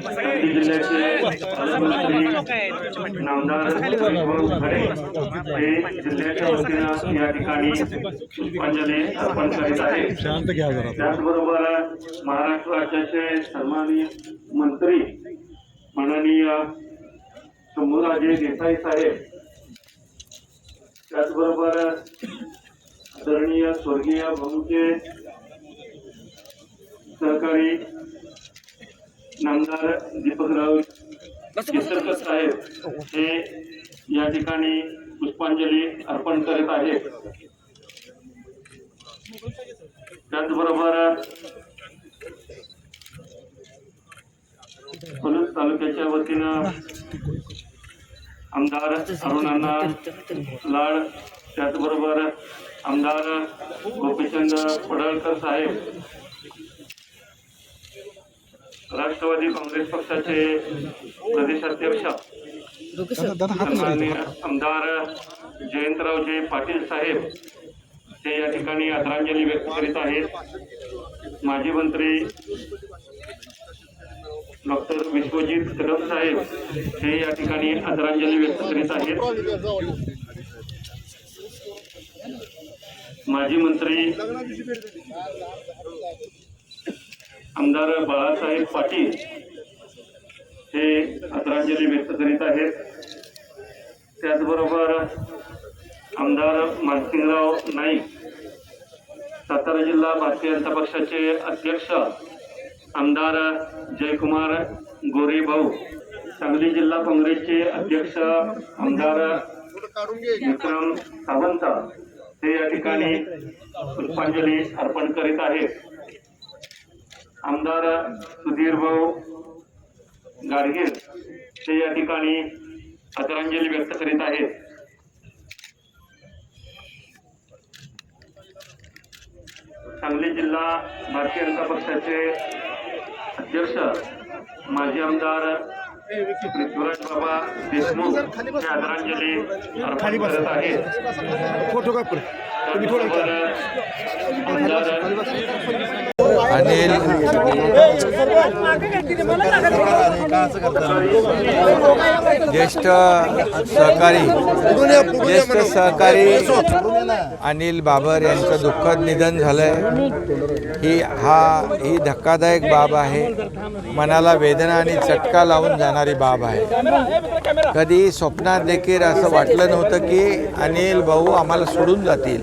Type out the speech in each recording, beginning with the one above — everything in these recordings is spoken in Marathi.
सांगली जिल्ह्याचे पालकमंत्री नामदार वैभव खरे हे जिल्ह्याच्या वतीनं या ठिकाणी पुष्पांजली अर्पण करीत आहे त्याचबरोबर महाराष्ट्र राज्याचे सन्माननीय मंत्री माननीय शंभूराजे देसाई साहेब त्याचबरोबर आदरणीय स्वर्गीय भाऊचे सहकारी नामदार दीपकराव केसरकर साहेब हे या ठिकाणी पुष्पांजली अर्पण करीत आहेत. त्याचबरोबर पलूस तालुक्याच्या वतीनं आमदार अरुणांना लाड त्याचबरोबर आमदार गोपीचंद पडळकर साहेब राष्ट्रवादी काँग्रेस पक्षाचे प्रदेशाध्यक्ष सन्माननीय आमदार जयंतरावजी पाटील साहेब ते या ठिकाणी आदरांजली व्यक्त करीत आहेत. माजी मंत्री डॉक्टर विश्वजित कदम साहेब हे या ठिकाणी आदरांजली व्यक्त करीत आहेत. माजी मंत्री आमदार बाळासाहेब पाटील हे आदरांजली व्यक्त करीत आहेत. त्याचबरोबर आमदार मानसिंगराव नाईक सातारा जिल्हा भारतीय जनता पक्षाचे अध्यक्ष आमदार जयकुमार गोरे भाऊ सांगली जिल्हा काँग्रेसचे अध्यक्ष आमदार विक्रम सावंत हे या ठिकाणी पुष्पांजली अर्पण करीत आहेत. आमदार सुधीर भाऊ गाडगीर ते या ठिकाणी आदरांजली व्यक्त करीत आहेत. सांगली जिल्हा भारतीय जनता पक्षाचे अध्यक्ष माजी आमदार पृथ्वीराज बाबा देशमुख हे आदरांजली अर्पण करत आहेत. फोटो काढ त्याचबरोबर आमदार अनिल ज्येष्ठ सहकारी ज्येष्ठ सहकारी अनिल बाबर यांचं दुःखद निधन झालंय. ही हा ही धक्कादायक बाब आहे. मनाला वेदना आणि चटका लावून जाणारी बाब आहे. कधी स्वप्नात देखील असं वाटलं नव्हतं की अनिल भाऊ आम्हाला सोडून जातील.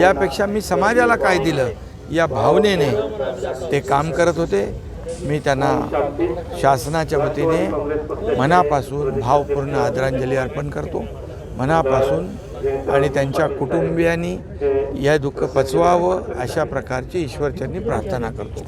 यापेक्षा मी समाजाला काय दिलं? या भावनेने ते काम करत होते. मी त्यांना शासनाच्या वतीने मनापासून भावपूर्ण आदरांजली अर्पण करतो. मनापासून आणि त्यांच्या कुटुंबियांनी या दुःख पचवावं अशा प्रकारची ईश्वरचरणी प्रार्थना करतो.